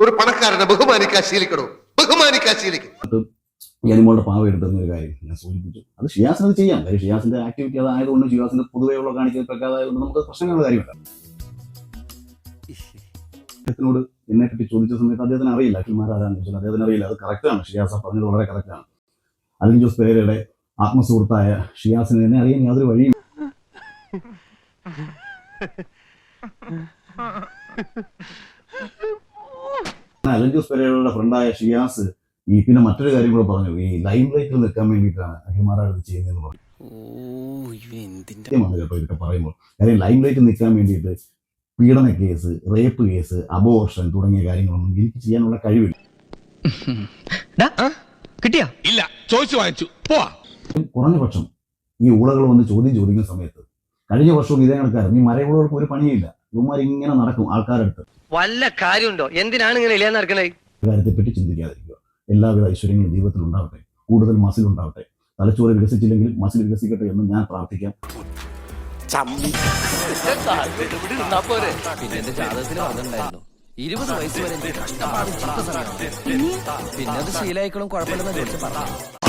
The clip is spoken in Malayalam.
ഒരു പണക്കാരനെ ബഹുമാനിക്കാൻ ശീലിക്കണോ? ബഹുമാനിക്കാൻ ശീലിക്കും. യനിമോളുടെ പാവ എടുത്തുന്ന ഒരു കാര്യം ഞാൻ സൂചിപ്പിച്ചു. അത് ഷിയാസിന് അത് ചെയ്യാം. കാര്യം ഷിയാസിന്റെ ആക്ടിവിറ്റി അതായതുകൊണ്ട് ഷിയാസിന്റെ പൊതുവെയുള്ള കാണിക്കുന്ന പ്രകാരമായതുകൊണ്ട് നമുക്ക് പ്രശ്നങ്ങളുടെ കാര്യമില്ല അദ്ദേഹത്തിനോട് എന്നെ പറ്റി ചോദിച്ച സമയത്ത് അദ്ദേഹത്തിന് അറിയില്ല. അഖിൽമാർ ആരാന്ന് ചോദിച്ചാൽ അദ്ദേഹത്തിന് അറിയില്ല. അത് കറക്റ്റാണ് ഷിയാസ പറഞ്ഞത് വളരെ കറക്റ്റാണ് അലിൻ ജോസ് പെരേരയുടെ ആത്മസുഹൃത്തായ ഷിയാസിന് എന്നെ അറിയാൻ യാതൊരു വഴിയും അലൻ ജോസ് പെരേരയുടെ ഫ്രണ്ടായ ഷിയാസ് ഈ പിന്നെ മറ്റൊരു കാര്യം കൂടെ പറഞ്ഞു. ഈ ലൈം ലൈറ്റിൽ നിൽക്കാൻ വേണ്ടിയിട്ടാണ് അഖിൽമാരാർ ഇത് ചെയ്യുന്നതെന്ന് പറഞ്ഞു. കേട്ടോ ഇതൊക്കെ പറയുമ്പോൾ. കാര്യം ലൈം ലൈറ്റ് നിൽക്കാൻ വേണ്ടിയിട്ട് പീഡന കേസ് റേപ്പ് കേസ് അബോർഷൻ തുടങ്ങിയ കാര്യങ്ങളൊന്നും എനിക്ക് ചെയ്യാനുള്ള കഴിവില്ല. കിട്ടിയാ? ഇല്ല ചോദിച്ചു വാങ്ങിച്ചു. പോവാ. കുറഞ്ഞ പക്ഷം ഈ ഊളകൾ വന്ന് ചോദ്യം ചോദിക്കുന്ന സമയത്ത് കഴിഞ്ഞ വർഷവും ഇതേ കണക്കായിരുന്നു. ഈ മരയൂളകൾക്ക് ഒരു പണിയില്ല ഇവന്മാർ ഇങ്ങനെ നടക്കും ആൾക്കാരെടുത്ത് വല്ല കാര്യമുണ്ടോ? എന്തിനാണ് ഇങ്ങനെ ഇല്ലാന്ന് നടക്കണേ? കാര്യത്തെപ്പറ്റി ചിന്തിക്കാതിരിക്കുക. എല്ലാവിധ ഐശ്വര്യങ്ങളും ജീവിതത്തിൽ ഉണ്ടാവട്ടെ. കൂടുതൽ മസിൽ ഉണ്ടാവട്ടെ. തലച്ചോറ് വികസിച്ചില്ലെങ്കിൽ മസിൽ വികസിക്കട്ടെ എന്ന് ഞാൻ പ്രാർത്ഥിക്കാം. ഇരുപത് വയസ്സ് വരെ എനിക്ക് കഷ്ടപ്പാട് ചീത്ത പിന്നെ അത് ശീലായിക്കളും കുഴപ്പമില്ലെന്ന് ചോദിച്ചു പറഞ്ഞു.